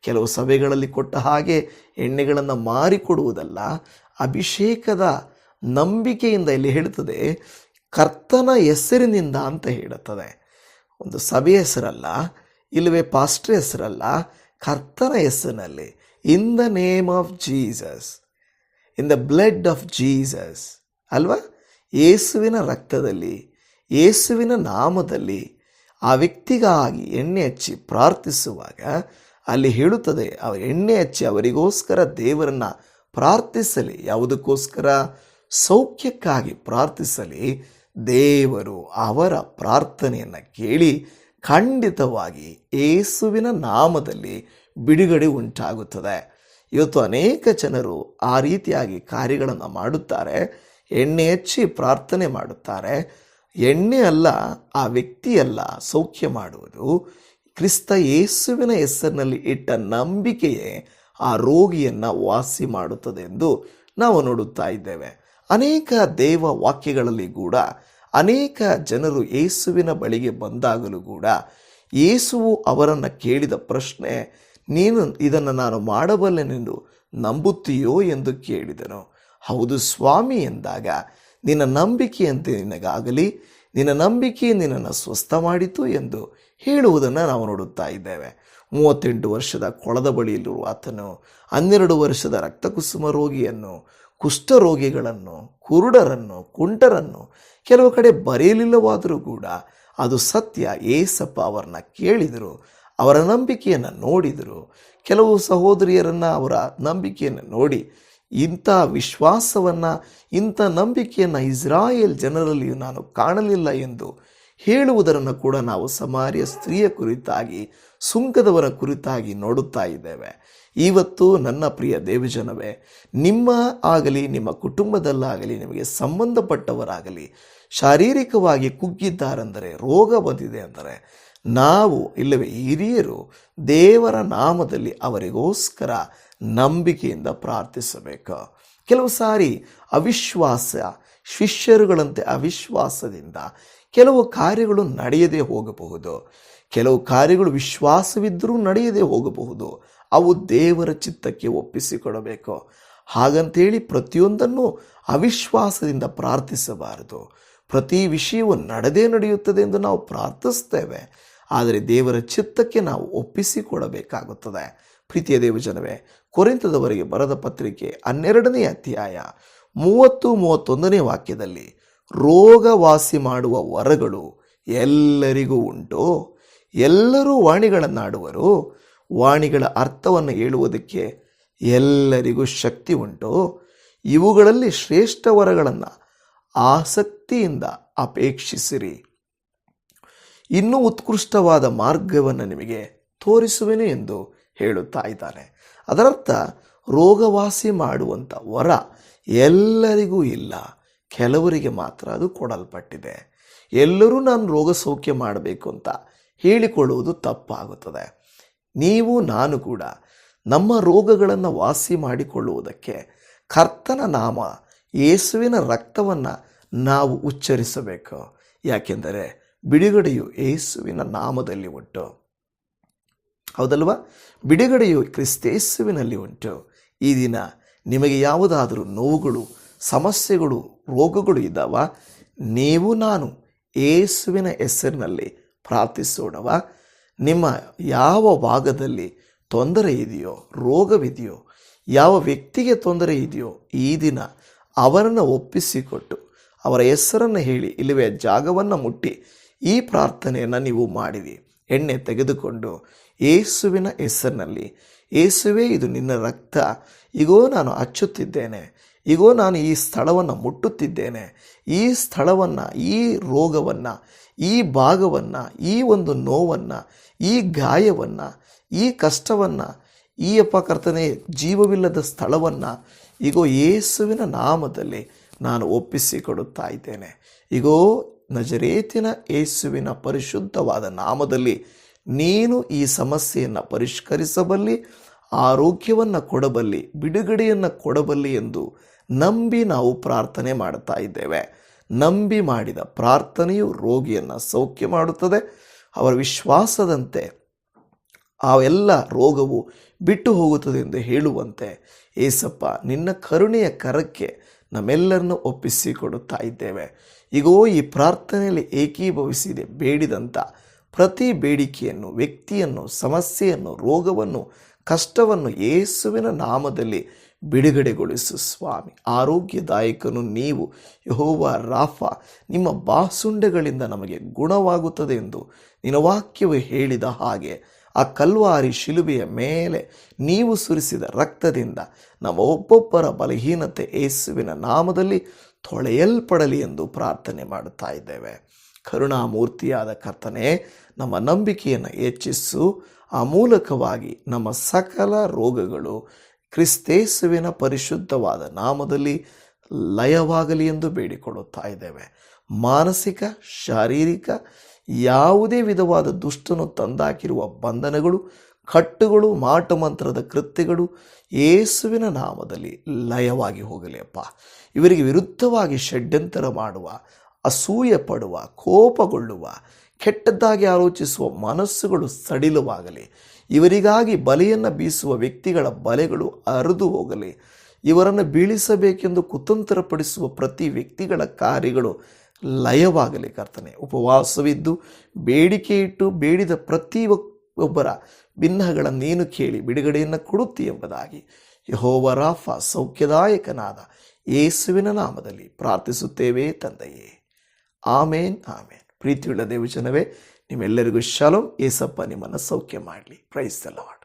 S1: ಕೆಲವು ಸಭೆಗಳಲ್ಲಿ ಕೊಟ್ಟ ಹಾಗೆ ಎಣ್ಣೆಗಳನ್ನು ಮಾರಿಕೊಡುವುದಲ್ಲ, ಅಭಿಷೇಕದ ನಂಬಿಕೆಯಿಂದ ಇಲ್ಲಿ ಹೇಳುತ್ತದೆ ಕರ್ತನ ಹೆಸರಿನಿಂದ ಅಂತ ಹೇಳುತ್ತದೆ. ಒಂದು ಸಭೆ ಹೆಸರಲ್ಲ, ಇಲ್ಲವೇ ಪಾಸ್ಟ್ರ್ ಹೆಸರಲ್ಲ, ಕರ್ತನ ಹೆಸರಿನಲ್ಲಿ in the name of Jesus in the blood of Jesus ಅಲ್ವಾ? ಯೇಸುವಿನ ರಕ್ತದಲ್ಲಿ, ಯೇಸುವಿನ ನಾಮದಲ್ಲಿ, ಆ ವ್ಯಕ್ತಿಗಾಗಿ ಎಣ್ಣೆ ಹಚ್ಚಿ ಪ್ರಾರ್ಥಿಸುವಾಗ, ಅಲ್ಲಿ ಹೇಳುತ್ತದೆ, ಅವರು ಎಣ್ಣೆ ಹಚ್ಚಿ ಅವರಿಗೋಸ್ಕರ ದೇವರನ್ನ ಪ್ರಾರ್ಥಿಸಲಿ, ಯಾವುದಕ್ಕೋಸ್ಕರ? ಸೌಖ್ಯಕ್ಕಾಗಿ ಪ್ರಾರ್ಥಿಸಲಿ ದೇವರು ಅವರ ಪ್ರಾರ್ಥನೆಯನ್ನು ಕೇಳಿ ಖಂಡಿತವಾಗಿ ಏಸುವಿನ ನಾಮದಲ್ಲಿ ಬಿಡುಗಡೆ ಉಂಟಾಗುತ್ತದೆ. ಇವತ್ತು ಅನೇಕ ಜನರು ಆ ರೀತಿಯಾಗಿ ಕಾರ್ಯಗಳನ್ನು ಮಾಡುತ್ತಾರೆ. ಎಣ್ಣೆ ಹಚ್ಚಿ ಪ್ರಾರ್ಥನೆ ಮಾಡುತ್ತಾರೆ. ಎಣ್ಣೆ ಅಲ್ಲ, ಆ ವ್ಯಕ್ತಿಯಲ್ಲ ಸೌಖ್ಯ ಮಾಡುವುದು. ಕ್ರಿಸ್ತ ಯೇಸುವಿನ ಹೆಸರಿನಲ್ಲಿ ಇಟ್ಟ ನಂಬಿಕೆಯೇ ಆ ರೋಗಿಯನ್ನು ವಾಸಿ ಮಾಡುತ್ತದೆ ಎಂದು ನಾವು ನೋಡುತ್ತಾ ಇದ್ದೇವೆ. ಅನೇಕ ದೇವ ವಾಕ್ಯಗಳಲ್ಲಿ ಕೂಡ ಅನೇಕ ಜನರು ಯೇಸುವಿನ ಬಳಿಗೆ ಬಂದಾಗಲೂ ಕೂಡ ಯೇಸುವು ಅವರನ್ನು ಕೇಳಿದ ಪ್ರಶ್ನೆ, ನೀನು ಇದನ್ನು ನಾನು ಮಾಡಬಲ್ಲೆನೆಂದು ನಂಬುತ್ತೀಯೋ ಎಂದು ಕೇಳಿದನು. ಹೌದು ಸ್ವಾಮಿ ಎಂದಾಗ, ನಿನ್ನ ನಂಬಿಕೆಯಂತೆ ನಿನಗಾಗಲಿ, ನಿನ್ನ ನಂಬಿಕೆ ನಿನ್ನನ್ನು ಸ್ವಸ್ಥ ಮಾಡಿತು ಎಂದು ಹೇಳುವುದನ್ನು ನಾವು ನೋಡುತ್ತಾ ಇದ್ದೇವೆ. ಮೂವತ್ತೆಂಟು ವರ್ಷದ ಕೊಳದ ಬಳಿಯಲ್ಲಿರುವ ಆತನು ಹನ್ನೆರಡು ವರ್ಷದ ರಕ್ತಕುಸುಮ ರೋಗಿಯನ್ನು ಕುಷ್ಠರೋಗಿಗಳನ್ನು, ಕುರುಡರನ್ನು, ಕುಂಟರನ್ನು ಕೆಲವು ಕಡೆ ಬರೆಯಲಿಲ್ಲವಾದರೂ ಕೂಡ ಅದು ಸತ್ಯ ಏಸಪ್ಪ ಅವರನ್ನ ಕೇಳಿದರು, ಅವರ ನಂಬಿಕೆಯನ್ನು ನೋಡಿದರು. ಕೆಲವು ಸಹೋದರಿಯರನ್ನು ಅವರ ನಂಬಿಕೆಯನ್ನು ನೋಡಿ, ಇಂಥ ವಿಶ್ವಾಸವನ್ನು, ಇಂಥ ನಂಬಿಕೆಯನ್ನು ಇಸ್ರಾಯೇಲ್ ಜನರಲ್ಲಿ ನಾನು ಕಾಣಲಿಲ್ಲ ಎಂದು ಹೇಳುವುದನ್ನು ಕೂಡ ನಾವು ಸಮಾರ್ಯ ಸ್ತ್ರೀಯ ಕುರಿತಾಗಿ, ಸುಂಕದವರ ಕುರಿತಾಗಿ ನೋಡುತ್ತಾ ಇದ್ದೇವೆ. ಇವತ್ತು ನನ್ನ ಪ್ರಿಯ ದೇವಜನವೇ, ನಿಮ್ಮ ಆಗಲಿ, ನಿಮ್ಮ ಕುಟುಂಬದಲ್ಲಾಗಲಿ, ನಿಮಗೆ ಸಂಬಂಧಪಟ್ಟವರಾಗಲಿ, ಶಾರೀರಿಕವಾಗಿ ಕುಗ್ಗಿದ್ದಾರೆಂದರೆ, ರೋಗ ಬಂದಿದೆ ಅಂದರೆ, ನಾವು, ಇಲ್ಲವೇ, ಹಿರಿಯರು ದೇವರ ನಾಮದಲ್ಲಿ ಅವರಿಗೋಸ್ಕರ ನಂಬಿಕೆಯಿಂದ ಪ್ರಾರ್ಥಿಸಬೇಕು. ಕೆಲವು ಸಾರಿ ಅವಿಶ್ವಾಸ, ಶಿಷ್ಯರುಗಳಂತೆ ಅವಿಶ್ವಾಸದಿಂದ ಕೆಲವು ಕಾರ್ಯಗಳು ನಡೆಯದೇ ಹೋಗಬಹುದು. ಕೆಲವು ಕಾರ್ಯಗಳು ವಿಶ್ವಾಸವಿದ್ದರೂ ನಡೆಯದೇ ಹೋಗಬಹುದು. ಅವು ದೇವರ ಚಿತ್ತಕ್ಕೆ ಒಪ್ಪಿಸಿಕೊಡಬೇಕು. ಹಾಗಂತೇಳಿ ಪ್ರತಿಯೊಂದನ್ನು ಅವಿಶ್ವಾಸದಿಂದ ಪ್ರಾರ್ಥಿಸಬಾರದು. ಪ್ರತಿ ವಿಷಯವೂ ನಡೆದೇ ನಡೆಯುತ್ತದೆ ಎಂದು ನಾವು ಪ್ರಾರ್ಥಿಸ್ತೇವೆ. ಆದರೆ ದೇವರ ಚಿತ್ತಕ್ಕೆ ನಾವು ಒಪ್ಪಿಸಿಕೊಡಬೇಕಾಗುತ್ತದೆ. ಪ್ರೀತಿಯ ದೇವಜನವೇ ಕೊರೆಂತದವರಿಗೆ ಬರದ ಪತ್ರಿಕೆ ಹನ್ನೆರಡನೇ ಅಧ್ಯಾಯ ಮೂವತ್ತು ಮೂವತ್ತೊಂದನೇ ವಾಕ್ಯದಲ್ಲಿ ರೋಗ ವಾಸಿ ಮಾಡುವ ವರಗಳು ಎಲ್ಲರಿಗೂ ಉಂಟು. ಎಲ್ಲರೂ ವಾಣಿಗಳನ್ನಾಡುವರು. ವಾಣಿಗಳ ಅರ್ಥವನ್ನು ಹೇಳುವುದಕ್ಕೆ ಎಲ್ಲರಿಗೂ ಶಕ್ತಿ ಉಂಟು. ಇವುಗಳಲ್ಲಿ ಶ್ರೇಷ್ಠ ವರಗಳನ್ನು ಆಸಕ್ತಿಯಿಂದ ಅಪೇಕ್ಷಿಸಿರಿ. ಇನ್ನೂ ಉತ್ಕೃಷ್ಟವಾದ ಮಾರ್ಗವನ್ನು ನಿಮಗೆ ತೋರಿಸುವೆನು ಎಂದು ಹೇಳುತ್ತಾ ಇದ್ದಾನೆ. ಅದರರ್ಥ, ರೋಗವಾಸಿ ಮಾಡುವಂಥ ವರ ಎಲ್ಲರಿಗೂ ಇಲ್ಲ. ಕೆಲವರಿಗೆ ಮಾತ್ರ ಅದು ಕೊಡಲ್ಪಟ್ಟಿದೆ. ಎಲ್ಲರೂ ನಾನು ರೋಗ ಸೌಖ್ಯ ಮಾಡಬೇಕು ಅಂತ ಹೇಳಿಕೊಳ್ಳುವುದು ತಪ್ಪಾಗುತ್ತದೆ. ನೀವು, ನಾನು ಕೂಡ ನಮ್ಮ ರೋಗಗಳನ್ನು ವಾಸಿ ಮಾಡಿಕೊಳ್ಳುವುದಕ್ಕೆ ಕರ್ತನ ನಾಮ, ಯೇಸುವಿನ ರಕ್ತವನ್ನು ನಾವು ಉಚ್ಚರಿಸಬೇಕು. ಯಾಕೆಂದರೆ ಬಿಡುಗಡೆಯು ಯೇಸುವಿನ ನಾಮದಲ್ಲಿ ಉಂಟು. ಹೌದಲ್ವಾ? ಬಿಡುಗಡೆಯು ಕ್ರಿಸ್ತೇಸುವಿನಲ್ಲಿ ಉಂಟು. ಈ ದಿನ ನಿಮಗೆ ಯಾವುದಾದರೂ ನೋವುಗಳು, ಸಮಸ್ಯೆಗಳು, ರೋಗಗಳು ಇದ್ದಾವ? ನೀವು, ನಾನು ಏಸುವಿನ ಹೆಸರಿನಲ್ಲಿ ಪ್ರಾರ್ಥಿಸೋಣವ? ನಿಮ್ಮ ಯಾವ ಭಾಗದಲ್ಲಿ ತೊಂದರೆ ಇದೆಯೋ, ರೋಗವಿದೆಯೋ, ಯಾವ ವ್ಯಕ್ತಿಗೆ ತೊಂದರೆ ಇದೆಯೋ, ಈ ದಿನ ಅವರನ್ನು ಒಪ್ಪಿಸಿಕೊಟ್ಟು ಅವರ ಹೆಸರನ್ನು ಹೇಳಿ ಇಲ್ಲವೇ ಜಾಗವನ್ನು ಮುಟ್ಟಿ ಈ ಪ್ರಾರ್ಥನೆಯನ್ನು ನೀವು ಮಾಡಿರಿ. ಎಣ್ಣೆ ತೆಗೆದುಕೊಂಡು ಏಸುವಿನ ಹೆಸರಿನಲ್ಲಿ, ಏಸುವೆ, ಇದು ನಿನ್ನ ರಕ್ತ. ಈಗೋ ನಾನು ಹಚ್ಚುತ್ತಿದ್ದೇನೆ. ಈಗೋ ನಾನು ಈ ಸ್ಥಳವನ್ನು ಮುಟ್ಟುತ್ತಿದ್ದೇನೆ. ಈ ಸ್ಥಳವನ್ನು, ಈ ರೋಗವನ್ನು ಈ ಭಾಗವನ್ನು, ಈ ಒಂದು ನೋವನ್ನು, ಈ ಗಾಯವನ್ನು, ಈ ಕಷ್ಟವನ್ನು, ಈ ಅಪ್ಪ ಕರ್ತನೆ, ಜೀವವಿಲ್ಲದ ಸ್ಥಳವನ್ನು ಈಗೋ ಯೇಸುವಿನ ನಾಮದಲ್ಲಿ ನಾನು ಒಪ್ಪಿಸಿಕೊಡುತ್ತಾ ಇದ್ದೇನೆ. ಈಗೋ ನಜರೇತಿನ ಯೇಸುವಿನ ಪರಿಶುದ್ಧವಾದ ನಾಮದಲ್ಲಿ ನೀನು ಈ ಸಮಸ್ಯೆಯನ್ನು ಪರಿಷ್ಕರಿಸಬಲ್ಲಿ, ಆರೋಗ್ಯವನ್ನು ಕೊಡಬಲ್ಲಿ, ಬಿಡುಗಡೆಯನ್ನು ಕೊಡಬಲ್ಲಿ ಎಂದು ನಂಬಿ ನಾವು ಪ್ರಾರ್ಥನೆ ಮಾಡ್ತಾ ಇದ್ದೇವೆ. ನಂಬಿ ಮಾಡಿದ ಪ್ರಾರ್ಥನೆಯು ರೋಗಿಯನ್ನು ಸೌಖ್ಯ ಮಾಡುತ್ತದೆ. ಅವರ ವಿಶ್ವಾಸದಂತೆ ಆ ಎಲ್ಲ ರೋಗವು ಬಿಟ್ಟು ಹೋಗುತ್ತದೆ ಎಂದು ಹೇಳುವಂತೆ ಏಸಪ್ಪ ನಿನ್ನ ಕರುಣೆಯ ಕರಕ್ಕೆ ನಮ್ಮೆಲ್ಲರನ್ನು ಒಪ್ಪಿಸಿಕೊಡುತ್ತಾ ಇದ್ದೇವೆ. ಈಗೋ ಈ ಪ್ರಾರ್ಥನೆಯಲ್ಲಿ ಏಕೀಭವಿಸಿದೆ ಬೇಡಿದಂಥ ಪ್ರತಿ ಬೇಡಿಕೆಯನ್ನು, ವ್ಯಕ್ತಿಯನ್ನು, ಸಮಸ್ಯೆಯನ್ನು, ರೋಗವನ್ನು, ಕಷ್ಟವನ್ನು ಯೇಸುವಿನ ನಾಮದಲ್ಲಿ ಬಿಡುಗಡೆಗೊಳಿಸು ಸ್ವಾಮಿ. ಆರೋಗ್ಯದಾಯಕನು ನೀವು. ಯಹೋವ ರಾಫ, ನಿಮ್ಮ ಬಾಸುಂಡೆಗಳಿಂದ ನಮಗೆ ಗುಣವಾಗುತ್ತದೆ ಎಂದು ನಿನ್ನ ವಾಕ್ಯವು ಹೇಳಿದ ಹಾಗೆ ಆ ಕಲ್ವಾರಿ ಶಿಲುಬೆಯ ಮೇಲೆ ನೀವು ಸುರಿಸಿದ ರಕ್ತದಿಂದ ನಮ್ಮ ಒಬ್ಬೊಬ್ಬರ ಬಲಹೀನತೆ ಯೇಸುವಿನ ನಾಮದಲ್ಲಿ ತೊಳೆಯಲ್ಪಡಲಿ ಎಂದು ಪ್ರಾರ್ಥನೆ ಮಾಡುತ್ತಾ ಇದ್ದೇವೆ. ಕರುಣಾಮೂರ್ತಿಯಾದ ಕರ್ತನೆ, ನಮ್ಮ ನಂಬಿಕೆಯನ್ನು ಹೆಚ್ಚಿಸು. ಆ ಮೂಲಕವಾಗಿ ನಮ್ಮ ಸಕಲ ರೋಗಗಳು ಕ್ರಿಸ್ತೇಸುವಿನ ಪರಿಶುದ್ಧವಾದ ನಾಮದಲ್ಲಿ ಲಯವಾಗಲಿ ಎಂದು ಬೇಡಿಕೊಳ್ಳುತ್ತಾ ಇದ್ದೇವೆ. ಮಾನಸಿಕ, ಶಾರೀರಿಕ ಯಾವುದೇ ವಿಧವಾದ ದುಷ್ಟನು ತಂದಾಕಿರುವ ಬಂಧನಗಳು, ಕಟ್ಟುಗಳು ಮಾಟಮಂತ್ರದ ಕೃತ್ಯಗಳು ಯೇಸುವಿನ ನಾಮದಲ್ಲಿ ಲಯವಾಗಿ ಹೋಗಲಿ ಅಪ್ಪ. ಇವರಿಗೆ ವಿರುದ್ಧವಾಗಿ ಷಡ್ಯಂತರ ಮಾಡುವ ಅಸೂಯೆ ಪಡುವ ಕೋಪಗೊಳ್ಳುವ, ಕೆಟ್ಟದ್ದಾಗಿ ಆಲೋಚಿಸುವ ಮನಸ್ಸುಗಳು ಸಡಿಲವಾಗಲಿ. ಇವರಿಗಾಗಿ ಬಲೆಯನ್ನು ಬೀಸುವ ವ್ಯಕ್ತಿಗಳ ಬಲೆಗಳು ಅರಿದು ಹೋಗಲಿ. ಇವರನ್ನು ಬೀಳಿಸಬೇಕೆಂದು ಕುತಂತ್ರಪಡಿಸುವ ಪ್ರತಿ ವ್ಯಕ್ತಿಗಳ ಕಾರ್ಯಗಳು ಲಯವಾಗಲಿ ಕರ್ತನೆ. ಉಪವಾಸವಿದ್ದು ಬೇಡಿಕೆ ಇಟ್ಟು ಬೇಡಿದ ಪ್ರತಿ ಒಬ್ಬರ ಭಿನ್ನಗಳ ನೀನು ಕೇಳಿ ಬಿಡುಗಡೆಯನ್ನು ಕೊಡುತ್ತಿ ಎಂಬುದಾಗಿ ಯಹೋವರಾಫ ಸೌಖ್ಯದಾಯಕನಾದ ಯೇಸುವಿನ ನಾಮದಲ್ಲಿ ಪ್ರಾರ್ಥಿಸುತ್ತೇವೆ ತಂದೆಯೇ. ಆಮೇನ್ ಆಮೇನ್. ಪ್ರೀತಿಯುಳ್ಳ ದೇವಜನವೇ ನಿಮ್ಮೆಲ್ಲರಿಗೂ ಶಲಂ ಏಸಪ್ಪ ನಿಮ್ಮನ್ನು ಸೌಖ್ಯ ಮಾಡಲಿ. Praise the lord